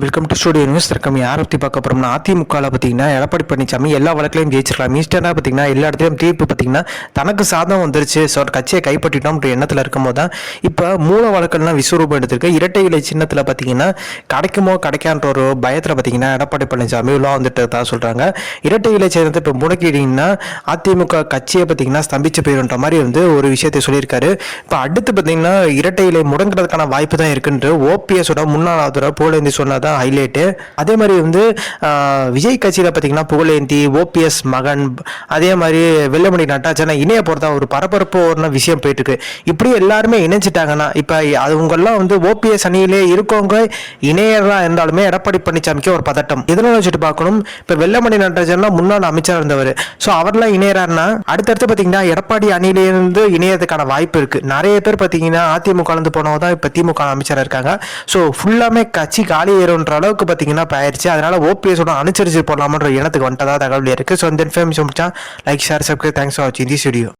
Welcome to studio news தற்கம் யாரை பற்றி பார்க்க போகிறோம்னா அதிமுகவில் பார்த்தீங்கன்னா எடப்பாடி பழனிசாமி எல்லா வழக்கிலையும் ஜெயிச்சிருக்கலாம். இன்ஸ்டன்டாக பார்த்தீங்கன்னா எல்லா இடத்துலையும் தீர்ப்பு பார்த்தீங்கன்னா தனக்கு சாதம் வந்துருச்சு. ஸோ கட்சியை கைப்பற்றிட்டோம்ன்ற எண்ணத்தில் இருக்கும்போது தான் இப்போ மூல வழக்கெல்லாம் விஸ்வரூபம் எடுத்திருக்கு. இரட்டை இலை சின்னத்தில் பார்த்தீங்கன்னா கிடைக்குமோ கிடைக்கான்ற ஒரு பயத்தில் பார்த்தீங்கன்னா எடப்பாடி பழனிசாமி உள்ளா வந்துட்டு தான் சொல்கிறாங்க இரட்டை இலை சின்னத்தை இப்போ முடக்கிட்டீங்கன்னா அதிமுக கட்சியை பார்த்தீங்கன்னா ஸ்தம்பிச்சு போயிருன்ற மாதிரி வந்து ஒரு விஷயத்தை சொல்லியிருக்காரு. இப்போ அடுத்து பார்த்தீங்கன்னா இரட்டை இலை முடங்குறதுக்கான வாய்ப்பு தான் இருக்குன்ட்டு ஓபிஎஸோட முன்னாள் ஆதரவு சொன்னார். தான் ஹைலைட்டு அதே மாதிரி வந்து விஜய் கட்சியில் பார்த்தீங்கன்னா புகழேந்தி ஓபிஎஸ் மகன் அதே மாதிரி வெள்ளமணி நட்டாச்சனா இணைய போகிறதா ஒரு பரபரப்பு ஒரு விஷயம் போயிட்டு இருக்கு இப்படி எல்லாருமே இணைஞ்சிட்டாங்கன்னா இப்போ அவங்கெல்லாம் வந்து ஓபிஎஸ் அணியிலே இருக்கவங்க இணையராக இருந்தாலுமே எடப்பாடி பழனிசாமிக்கு ஒரு பதட்டம். இதெல்லாம் வச்சுட்டு பார்க்கணும். இப்போ வெள்ளமணி நடராஜன்லாம் முன்னாள் அமைச்சர் இருந்தவர். ஸோ அவர்லாம் இணையறாருன்னா அடுத்தடுத்து பார்த்தீங்கன்னா எடப்பாடி அணியிலேருந்து இணையதுக்கான வாய்ப்பு இருக்கு. நிறைய பேர் பார்த்தீங்கன்னா அதிமுக கலந்து போனவங்க தான் இப்போ திமுக அமைச்சராக இருக்காங்க. ஸோ ஃபுல்லாமே கட்சி காலி ஒன்ற அளவுக்கு பார்த்தீங்கன்னா இப்போ ஆயிடுச்சு. அதனால ஓபிஎஸோட அனுசரிச்சு போடலாமன்ற இனத்துக்கு வந்துட்டதா தகவல் இருக்குது ஸோ இந்த இன்ஃபர்மேஷன் முடிச்சா like share subscribe thanks for வாட்சிங் தி ஸ்டுடியோ